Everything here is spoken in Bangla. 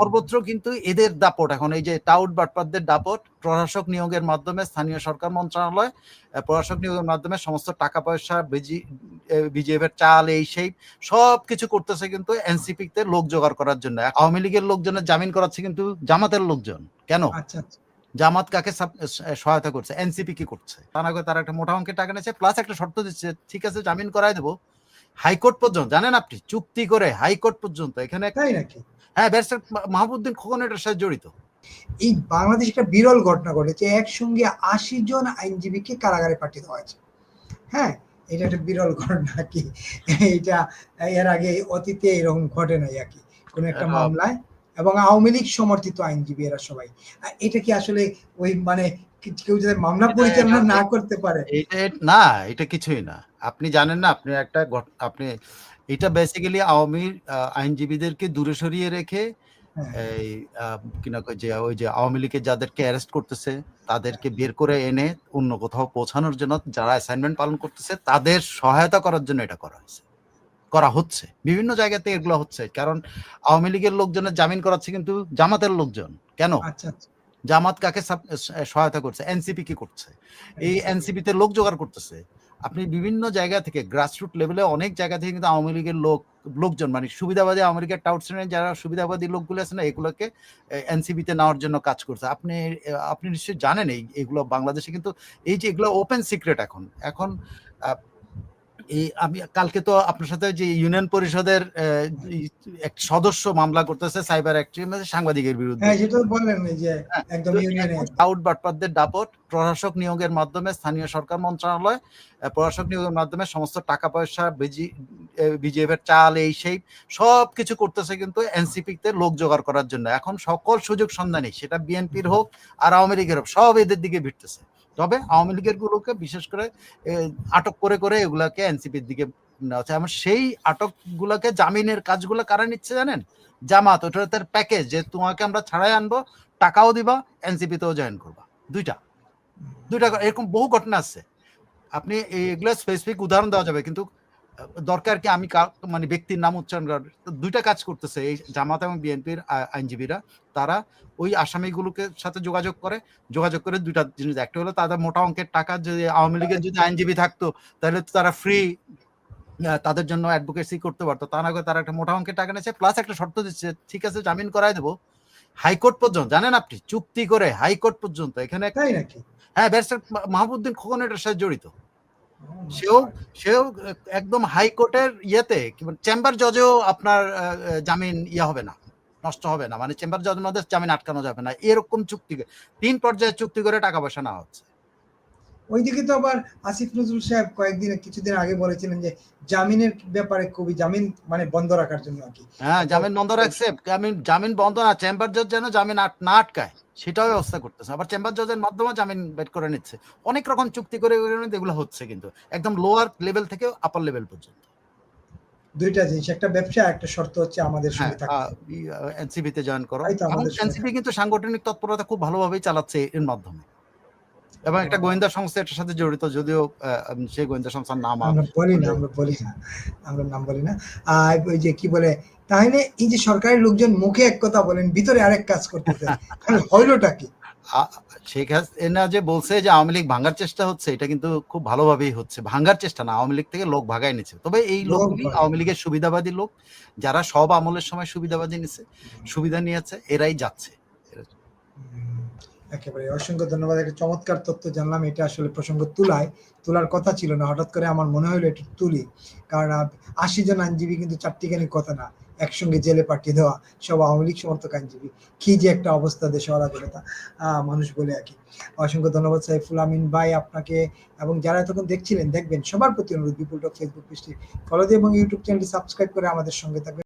সর্বত্র কিন্তু এদের দাপট। এখন এই যে টাউট বাটপারদের দাপট প্রশাসক নিয়োগের মাধ্যমে স্থানীয় সরকার মন্ত্রণালয় প্রশাসক নিয়োগের মাধ্যমে সমস্ত টাকা পয়সা বিজি বিজেপি এর চাল এই সেই সব কিছু করতেছে কিন্তু এনসিপি তে লোক জোগাড় করার জন্য। আওয়ামী লীগের লোকজনের জামিন করাচ্ছে কিন্তু জামাতের লোকজন। কেন? আচ্ছা আচ্ছা। জামাত কাকে সহায়তা করছে? এনসিপি কি করছে? তা না করে তারা একটা মোটা অঙ্কের টাকা নিয়েছে প্লাস একটা শর্ত দিচ্ছে ঠিক আছে জামিন করাই দেবো। হাইকোর্ট পর্যন্ত জানেন আপনি? চুক্তি করে হাইকোর্ট পর্যন্ত এখানে তাই নাকি? হ্যাঁ ব্যারিস্টার মাহবুদ্দিন খোকন এটার সাথে জড়িত। এই বাংলাদেশ একটা বিরল ঘটনা ঘটেছে একসঙ্গে আশি জন আইনজীবীকে কারাগারে পাঠিয়ে দেওয়া হয়েছে। হ্যাঁ এটা একটা বিরল ঘটনা কি। এটা এর আগে অতীতে এরকম ঘটে নাই আর কি কোন একটা মামলায়। এবং আওয়ামী লীগ সমর্থিত আইনজীবী এরা সবাই। আর এটা কি আসলে ওই মানে কেউ যদি মামলা পরিচালনা না করতে পারে? এটা না এটা কিছুই না। আপনি জানেন না আপনি একটা ঘট- আপনি এটা বেসিক্যালি আওয়ামী আইনজীবীদেরকে দূরে সরিয়ে রেখে হ্যাঁ। এই কিনা যে ওই যে আওয়ামী লীগের যাদেরকে অ্যারেস্ট করতেছে তাদেরকে বের করে এনে অন্য কোথাও পৌঁছানোর জন্য যারা অ্যাসাইনমেন্ট পালন করতেছে তাদের সহায়তা করার জন্য এটা করা হয়েছে। করা হচ্ছে। বিভিন্ন জায়গাতে এগুলো হচ্ছে। কারণ আওয়ামী লীগের লোকজনের জামিন করাচ্ছে কিন্তু জামাতের লোকজন। কেন? আচ্ছা আচ্ছা। জামাত কাকে সহায়তা করছে? এনসিপি কি করছে? এই এনসিপি তে লোক জোগাড় করতেছে। আপনি বিভিন্ন জায়গা থেকে গ্রাসরুট লেভেলে অনেক জায়গা থেকে কিন্তু আওয়ামী লীগের লোক, লোকজন মানে সুবিধাবাদী আওয়ামী লীগের টাউট শ্রেণির যারা সুবিধাবাদী লোকগুলো আছে না, এগুলোকে এনসিবিতে নেওয়ার জন্য কাজ করছে। আপনি আপনি নিশ্চয়ই জানেন এই, এগুলো বাংলাদেশে কিন্তু এই যে এগুলো ওপেন সিক্রেট এখন। এখন এই আমি কালকে তো আপনার সাথে যে ইউনিয়ন পরিষদের এক সদস্য মামলা করতেছে সাইবার অ্যাক্টিভিটি সাংবাদিকের বিরুদ্ধে। হ্যাঁ যেটা বললেন যে হ্যাঁ, একদম ইউনিয়নে। আউট বাটপারদের দাপট প্রশাসক নিয়োগের মাধ্যমে স্থানীয় সরকার মন্ত্রণালয় প্রশাসক নিয়োগের মাধ্যমে সমস্ত টাকা পয়সা বিজেপি এর চাল এই সেই সব কিছু করতেছে কিন্তু এনসিপি তে লোক জোগাড় করার জন্য। এখন সকল সুযোগ সন্ধানী সেটা বিএনপির হোক আর আওয়ামী লীগের হোক সব এদের দিকে ভিড়তেছে। তবে আওয়ামী লীগের গুলোকে বিশেষ করে আটক করে করে এগুলাকে এনসিপির দিকে নেওয়া হচ্ছে। এবং সেই আটক গুলাকে জামিনের কাজগুলো কারা নিচ্ছে জানেন? জামাত, ওটা তার প্যাকেজ যে তোমাকে আমরা ছাড়াই আনব, টাকাও দিবা এনসিপি তেও জয়েন করবা। দুইটা। দুইটা, এরকম বহু ঘটনা আছে। আপনি এগুলো স্পেসিফিক উদাহরণ দেওয়া যাবে, কিন্তু দরকার কি আমি মানে ব্যক্তির নাম উচ্চারণ করার? দুইটা কাজ করতেছে এই জামাত এবং বিএনপির আইনজীবীরা। তারা ওই আসামিগুলোকে সাথে যোগাযোগ করে যোগাযোগ করে দুইটা জিনিস। একটা হলো তাদের মোটা অঙ্কের টাকা যদি আওয়ামী লীগের যদি আইনজীবী থাকতো তাহলে তো তারা ফ্রি তাদের জন্য অ্যাডভোকেসি করতে পারতো। তা না করে তারা একটা মোটা অঙ্কের টাকা নিয়েছে প্লাস একটা শর্ত দিচ্ছে ঠিক আছে জামিন করাই দেবো। হাইকোর্ট পর্যন্ত জানেন আপনি? চুক্তি করে হাইকোর্ট পর্যন্ত। এখানে হ্যাঁ ব্যারিস্টার মাহবুদ্দিন খোকন এটার সাথে জড়িত। সেও সেও একদম হাইকোর্টের ইয়েতে চেম্বার জজেও আপনার জামিন ইয়ে হবে না, নষ্ট হবে না। মানে চেম্বার জজের মধ্যে জামিন আটকানো যাবে না। এরকম চুক্তি, তিন পর্যায়ে চুক্তি করে টাকা পয়সা নেওয়া হচ্ছে। ওইদিকে তো আবার আসিফ নজরুল সাহেব কয়েকদিন কিছুদিন আগে বলেছিলেন যে জামিনের ব্যাপারে খুবই জামিন মানে বন্ধ রাখার জন্য আর কি। হ্যাঁ জামিন বন্ধ রাখছে। জামিন জামিন বন্ধ না চেম্বার জজ যেন জামিন না আটকায় সেটাও ব্যবস্থা করতেছে। আবার চেম্বার জজের মাধ্যমে জামিন বের করে নিচ্ছে। অনেক রকম চুক্তি করে এগুলো হচ্ছে কিন্তু। একদম লোয়ার লেভেল থেকে আপার লেভেল পর্যন্ত। দুইটা জিনিস একটা ব্যবসা একটা শর্ত হচ্ছে আমাদের সঙ্গে থাকতে। এনসিপি তে জয়েন করো। আমাদের কিন্তু সাংগঠনিক তৎপরতা খুব ভালোভাবেই চালাচ্ছে এর মাধ্যমে। এবং একটা গোয়েন্দা সংস্থা এটার সাথে জড়িত যদিও সেই গোয়েন্দা সংস্থার নাম আমরা বলি না আমরা বলি না আমরা নাম বলি না। আর ওই যে কি বলে তাহলে এই যে সরকারি লোকজন মুখে এক কথা বলেন ভিতরে আরেক কাজ করতেছে তাহলে হইলোটা কি? শেখ হাসিনা যে বলছে যে আওয়ামী লীগ ভাঙার চেষ্টা হচ্ছে এটা কিন্তু খুব ভালোভাবেই হচ্ছে ভাঙার চেষ্টা না আওয়ামী লীগ থেকে লোক ভাগায় নিচ্ছে। তবে এই লোক লোকগুলি আওয়ামী লীগের সুবিধাবাদী লোক যারা সব আমলের সময় সুবিধাবাদী নিচ্ছে সুবিধা নিয়েছে এরাই যাচ্ছে। একেবারে অসংখ্য ধন্যবাদ। একটা চমৎকার তথ্য জানলাম, এটা আসলে প্রসঙ্গ তুলায়। তোলার কথা ছিল না, হঠাৎ করে আমার মনে হলো একটু তুলি। কারণ আশি জন আইনজীবী কিন্তু চারটিখানি কথা না, একসঙ্গে জেলে পাঠিয়ে দেওয়া, সব আওয়ামী লীগ সমর্থক আইনজীবী। কি যে একটা অবস্থা দেশে অরাজকতা মানুষ বলে আর কি। অসংখ্য ধন্যবাদ সাইফুল আমিন ভাই আপনাকে, এবং যারা এতক্ষণ দেখছিলেন, দেখবেন সবার প্রতি অনুরোধ, বিপুল টক ফেসবুক পেজটি ফলো দিয়ে এবং ইউটিউব চ্যানেলটি সাবস্ক্রাইব করে আমাদের সঙ্গে থাকবেন।